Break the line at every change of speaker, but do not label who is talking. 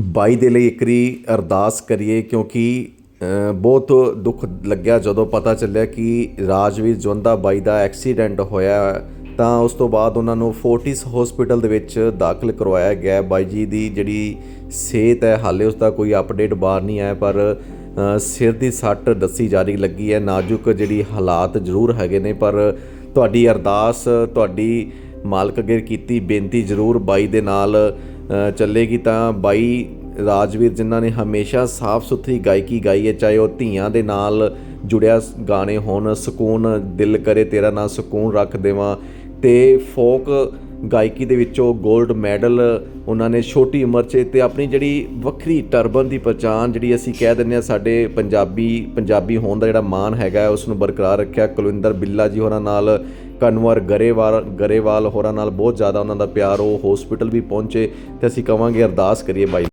ਬਾਈ ਦੇ ਲਈ ਇੱਕਰੀ ਅਰਦਾਸ ਕਰੀਏ ਕਿਉਂਕਿ ਬਹੁਤ ਦੁੱਖ ਲੱਗਿਆ ਜਦੋਂ ਪਤਾ ਚੱਲਿਆ ਕਿ ਰਾਜਵੀਰ ਜਵੰਦਾ ਬਾਈ ਦਾ ਐਕਸੀਡੈਂਟ ਹੋਇਆ। ਤਾਂ ਉਸ ਤੋਂ ਬਾਅਦ ਉਹਨਾਂ ਨੂੰ ਫੋਰਟਿਸ ਹਸਪੀਟਲ ਦੇ ਵਿੱਚ ਦਾਖਲ ਕਰਵਾਇਆ ਗਿਆ। ਬਾਈ ਜੀ ਦੀ ਜਿਹੜੀ ਸਿਹਤ ਹੈ, ਹਾਲੇ ਉਸ ਦਾ ਕੋਈ ਅਪਡੇਟ ਬਾਹਰ ਨਹੀਂ ਆਇਆ, ਪਰ ਸਿਰ ਦੀ ਸੱਟ ਦੱਸੀ ਜਾ ਰਹੀ ਲੱਗੀ ਹੈ। ਨਾਜ਼ੁਕ ਜਿਹੜੀ ਹਾਲਾਤ ਜ਼ਰੂਰ ਹੈਗੇ ਨੇ, ਪਰ ਤੁਹਾਡੀ ਅਰਦਾਸ, ਤੁਹਾਡੀ ਮਾਲਕ ਅੱਗੇ ਕੀਤੀ ਬੇਨਤੀ ਜ਼ਰੂਰ ਬਾਈ ਦੇ ਨਾਲ ਚੱਲੇਗੀ ਤਾਂ ਬਾਈ ਰਾਜਵੀਰ ਜਿਨ੍ਹਾਂ ਨੇ ਹਮੇਸ਼ਾ ਸਾਫ਼ ਸੁਥਰੀ ਗਾਇਕੀ ਗਾਈ ਹੈ, ਚਾਹੇ ਉਹ ਧੀਆਂ ਦੇ ਨਾਲ ਜੁੜਿਆ ਗਾਣੇ ਹੋਣ, ਸਕੂਨ ਦਿਲ ਕਰੇ ਤੇਰਾ ਨਾਂ ਸਕੂਨ ਰੱਖ ਦੇਵਾਂ। ਤੇ ਫੋਕ ਗਾਇਕੀ ਦੇ ਵਿੱਚੋਂ 골ਡ ਮੈਡਲ ਉਹਨਾਂ ਨੇ ਛੋਟੀ ਉਮਰ 'ਚ ਤੇ ਆਪਣੀ ਜਿਹੜੀ ਵੱਖਰੀ ਟਰਬਨ ਦੀ ਪਛਾਣ ਜਿਹੜੀ ਅਸੀਂ ਕਹਿ ਦਿੰਦੇ ਆ ਸਾਡੇ ਪੰਜਾਬੀ ਪੰਜਾਬੀ ਹੋਣ ਦਾ ਜਿਹੜਾ ਮਾਣ ਹੈਗਾ ਹੈ, ਉਸ ਨੂੰ ਬਰਕਰਾਰ ਰੱਖਿਆ। ਕੁਲਵਿੰਦਰ ਬਿੱਲਾ ਜੀ ਹੋਰਾਂ ਨਾਲ ਕਨਵਰ ਗਰੇਵਾਲ ਗਰੇਵਾਲ ਹੋਰਾਂ ਨਾਲ ਬਹੁਤ ਜ਼ਿਆਦਾ ਉਹਨਾਂ ਦਾ ਪਿਆਰ ਉਹ ਹਸਪੀਟਲ ਵੀ ਪਹੁੰਚੇ ਤੇ ਅਸੀਂ ਕਵਾਂਗੇ ਅਰਦਾਸ ਕਰੀਏ ਬਾਈ।